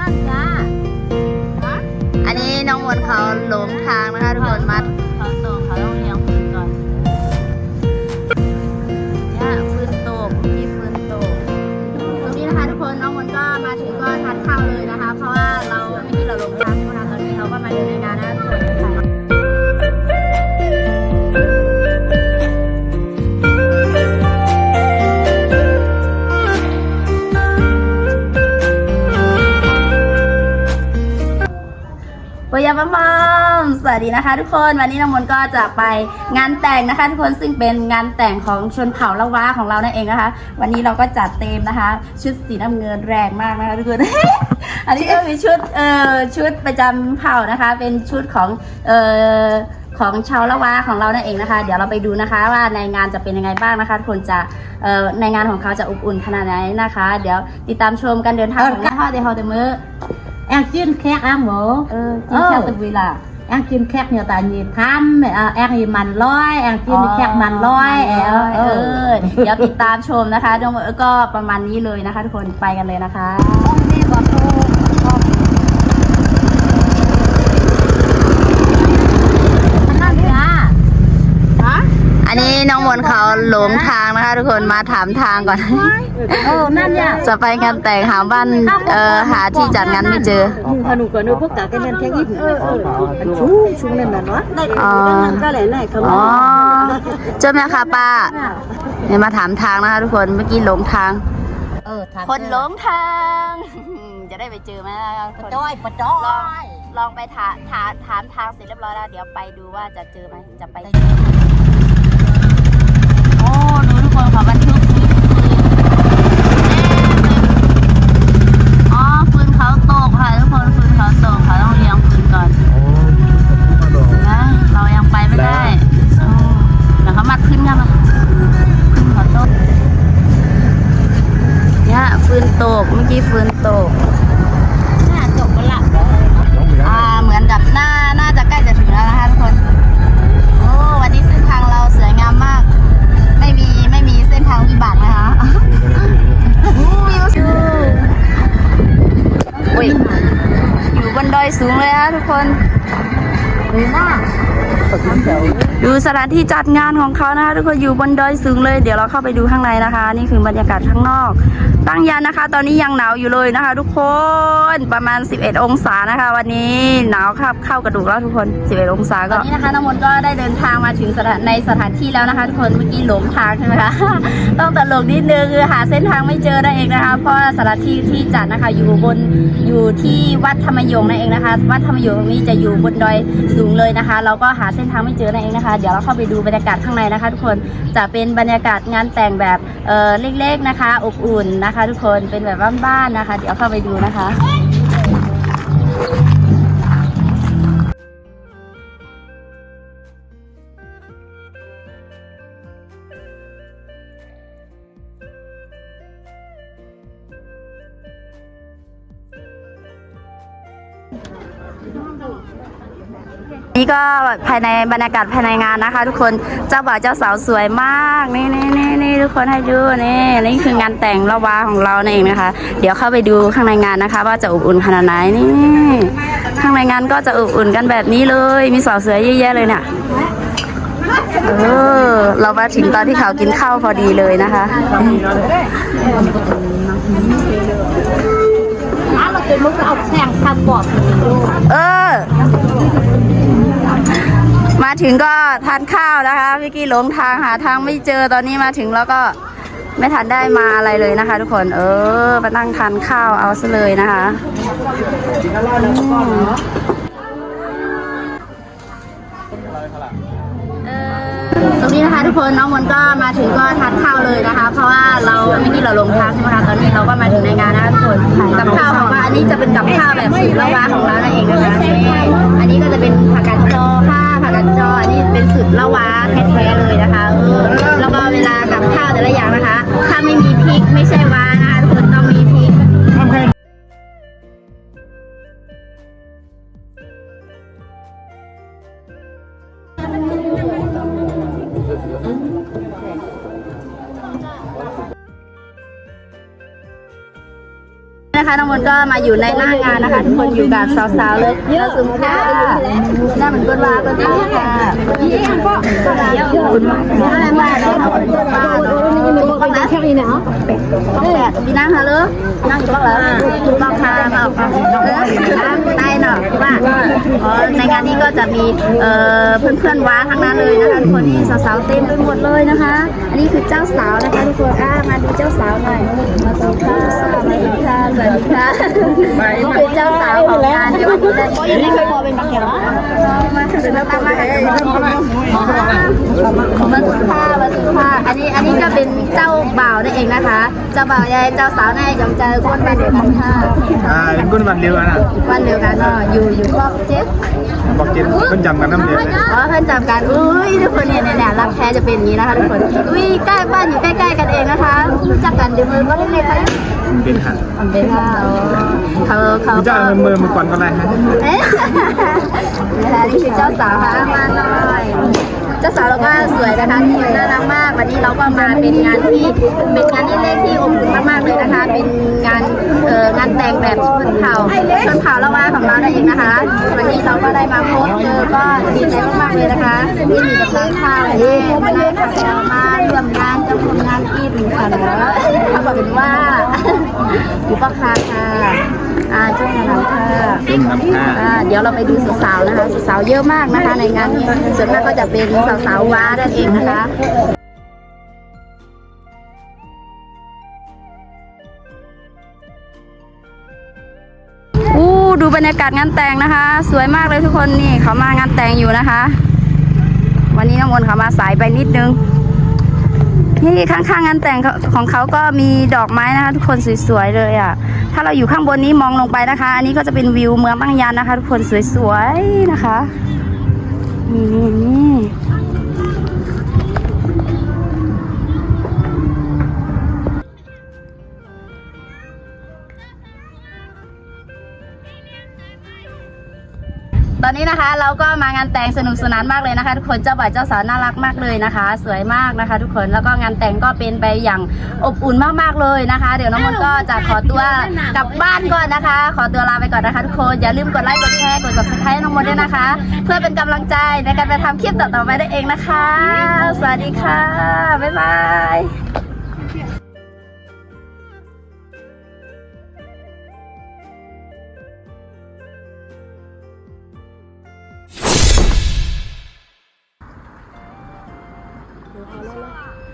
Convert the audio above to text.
นั่นจ้าอันนี้น้องมนต์เขาหลงทาง ยาปมอมสวัสดีนะคะทุกคนวันนี้น้องมนต์ก็จะไปงานแต่งนะคะ ทุกคนซึ่งเป็นงานแต่งของชนเผ่าละว้าของเรานั่นเองนะคะ วันนี้เราก็จัดเต็มนะคะ ชุดสีน้ำเงินแรงมากนะคะทุกคน อันนี้ก็มีชุดเอ่อชุดประจำเผ่านะคะ เป็นชุดของเอ่อของชาวละว้าของเรานั่นเองนะคะ เดี๋ยวเราไปดูนะคะว่าในงานจะเป็นยังไงบ้างนะคะทุกคนจะเอ่อในงานของเขาจะอบอุ่นขนาดไหนนะคะ เดี๋ยวติดตามชมกันเดินทางของพ่อเดฮอเดเมอร์ em chuyên khét á mổ เออที่แค่ตะวีล่ะ em chuyên khét nhiều tại nhị thăm à, em thì mặn loi em chuyên đi khét mặn loi เอ em อเออเดี๋ยวติดตามชมนะคะดงก็ประมาณนี้เลยนะคะ ทุกคนไปกันเลยนะคะอันนี้น้องมนเขาหลงทาง นะคะทุกคนมาถามทางก่อน ờ นั่น nha จะไปงานแต่งหาบ้านเอ่อหาที่จัดงานไม่เจอ nhưng mà nụ có nụ tất cả cái nên theo ít anh chú chú nên là nó đây Ờ. cái này này không อ๋อเจอไหมคะป้าเนี่ยมาถามทางนะคะทุกคนเมื่อกี้หลงทาง ờ thật คนหลงทางจะได้ไปเจอไหมนะคะทุกคน đôi bật ลอง đôi ลองไปถามถามถามทางเสร็จเรียบร้อยแล้วเดี๋ยวไปดูว่าจะเจอไหมจะไปโอ้ดูทุก คนค่ะบรรทุกฟืน อยสูงเลยนะทุกคนเลยมาก ดูสถานที่จัดงานของเขานะคะทุกคนอยู่บนดอยสูงเลย เดี๋ยวเราเข้าไปดูข้างในนะคะ นี่คือบรรยากาศข้างนอก ตั้งยันนะคะ ตอนนี้ยังหนาวอยู่เลยนะคะ ทุกคนประมาณ 11 องศานะคะ วันนี้หนาวครับเข้ากระดูกแล้วทุกคน 11 องศาก็ตอนนี้นะคะน้ำมนต์ก็ได้เดินทางมาถึงสถานในสถานที่แล้วนะคะ ทุกคนเมื่อกี้หลงทางใช่ไหมคะต้องตลกนิดนึงคือหาเส้นทางไม่เจอนั่นเองนะคะ เพราะสถานที่ที่จัดนะคะอยู่บนอยู่ที่วัดธรรมยงนั่นเองนะคะ วัดธรรมยงตรงนี้จะอยู่บนดอยสูงเลยนะคะ เราก็หาเส้นทางไม่เจอนั่นเองนะคะ เดี๋ยวเราเข้าไปดูบรรยากาศข้างในนะคะ ทุกคนจะเป็นบรรยากาศงานแต่งแบบเออเล็กๆนะคะ อบอุ่นนะคะ ทุกคนเป็นแบบบ้านๆนะคะ เดี๋ยวเข้าไปดูนะคะ นี่ก็ภายในบรรยากาศภายในงานนะคะ ทุกคนเจ้าบ่าวเจ้าสาวสวยมากนี่นี่นี่นี่ทุกคนให้ดูนี่นี่คืองานแต่งละวาของเราเองนะคะ เดี๋ยวเข้าไปดูข้างในงานนะคะ ว่าจะอบอุ่นขนาดไหนนี่ข้างในงานก็จะอบอุ่นกันแบบนี้เลย มีสาวสวยเยอะแยะเลยเนี่ยเออเรามาถึงตอนที่เขากินข้าวพอดีเลยนะคะน้าเราเป็นมุกเอาแซงคันบอเออ มาถึงก็ทานข้าวนะคะพี่กี้หลงทางหาทางไม่เจอตอนนี้มาถึงแล้วก็ไม่ทันได้มาอะไรเลยนะคะ ทุกคน เออมานั่งทานข้าวเอาซะเลยนะคะตรงนี้นะคะทุกคนน้องมนก็มาถึงก็ทานข้าวเลยนะคะ เพราะว่าเราเมื่อกี้เราลงทางใช่ไหมคะตอนนี้เราก็มาถึงในงานนะคะทุกคนกับข้าวของว่าอันนี้จะเป็นกับข้าวแบบสูตรละวาของเรานั่นเองนะคะ ละว้าแท้ๆเลยนะคะเออแล้วก็เวลากับข้าวแต่ละอย่างนะคะ ถ้าไม่มีพริกไม่ใช่ว้านะคะทุกคนต้องมีพริก นะคะน้องมนก็มาอยู่ในหน้างานนะคะทุกคนอยู่กับสาวๆเลยเยอะสุดค่ะหน้าเหมือนก้นว่าก้นว่าค่ะคุณว่าว่าเนาะคุณว่าบ้างนะแค่นี้เนาะแบบพี่นั่งเหรอนั่งอยู่บ้างเหรอบ้างค่ะมาออกมาได้เนาะว่าอ๋อในงานนี้ก็จะมีเอ่อเพื่อนๆว้าทั้งนั้นเลยนะคะทุกคนนี่สาวๆเต็มไปหมดเลยนะคะ อันนี้คือเจ้าสาวนะคะทุกคนอ่ามาดูเจ้าสาวหน่อยมาสวัสดีค่ะสวัสดีค่ะสวัสดีค่ะนี่คือเจ้าสาวของงานที่วันนี้เลยยังไม่เคยพอเป็นบักเขียว มาถึงแล้วตามมาให้มาสุภามาสุภาอันนี้อันนี้ก็เป็นเจ้าบ่าวนั่นเองนะคะ เจ้าบ่าวยายเจ้าสาวนั่นยองเจอคนบ้านเดียวกันค่ะอ่าเป็นกุ้นวันเดียวกันอะวันเดียวกันเนาะอยู่อยู่รอบเจ็ดบอกกินเพิ่นจำกันน้ำเดียวเลยอ๋อเพื่อนจำกันอุ้ยทุกคนเนี่ยเนี่ยเนี่ยรักแท้จะเป็นอย่างนี้นะคะทุกคนอุ้ยใกล้บ้านอยู่ใกล้ๆกันเองนะคะรู้จักกันเดี๋ยวมือก็เล่นๆไปมันเป็นค่ะเป็นค่ะเขาเขาพี่เจ้าเอามือมาก่อนก็ได้ฮะ เอ๊ะนะคะนี่คือเจ้าสาวค่ะมาหน่อย เจ้าสาวเราก็สวยนะคะที่น่ารักมาก วันนี้เราก็มาเป็นงานที่เป็นงานที่เล็กที่อบอุ่นมากๆเลยนะคะ เป็นงานเอ่องานแต่งแบบชนเผ่าชนเผ่าละว่าของเรานั่นเองนะคะ วันนี้เราก็ได้มาพบเจอก็ดีใจมากๆเลยนะคะที่มีกับร้านข้าวที่มาได้ค่ะเรามาร่วมงานจะร่วมงานกินค่ะเนาะเขาบอกเป็นว่าอุปคาค่ะอ่าช่วยหน่อยค่ะเป็นน้ำผ้าอ่าเดี๋ยวเราไปดูสาวๆนะคะสาวๆเยอะมากนะคะ ในงานนี้ส่วนมากก็จะเป็นสาวๆว้านั่นเองนะคะอู้ดูบรรยากาศงานแต่งนะคะ สวยมากเลยทุกคนนี่เขามางานแต่งอยู่นะคะ วันนี้น้องมนเขามาสายไปนิดนึงนี่ข้างๆงานแต่งของเขาก็มีดอกไม้นะคะ ทุกคนสวยๆเลยอะ ถ้าเราอยู่ข้างบนนี้มองลงไปนะคะ อันนี้ก็จะเป็นวิวเมืองตั้งยันนะคะ ทุกคนสวยๆนะคะนี่ ตอนนี้นะคะเราก็มางานแต่งสนุกสนานมากเลยนะคะ ทุกคนเจ้าบ่าวเจ้าสาวน่ารักมากเลยนะคะ สวยมากนะคะ ทุกคนแล้วก็งานแต่งก็เป็นไปอย่างอบอุ่นมากๆเลยนะคะ เดี๋ยวน้องมนก็จะขอตัวกลับบ้านก่อนนะคะ ขอตัวลาไปก่อนนะคะ ทุกคนอย่าลืมกดไลค์กดแชร์กด subscribe ให้น้องมนด้วยนะคะ เพื่อเป็นกำลังใจในการไปทำคลิปต่อๆไปได้เองนะคะ สวัสดีค่ะบ๊ายบาย 好回来了。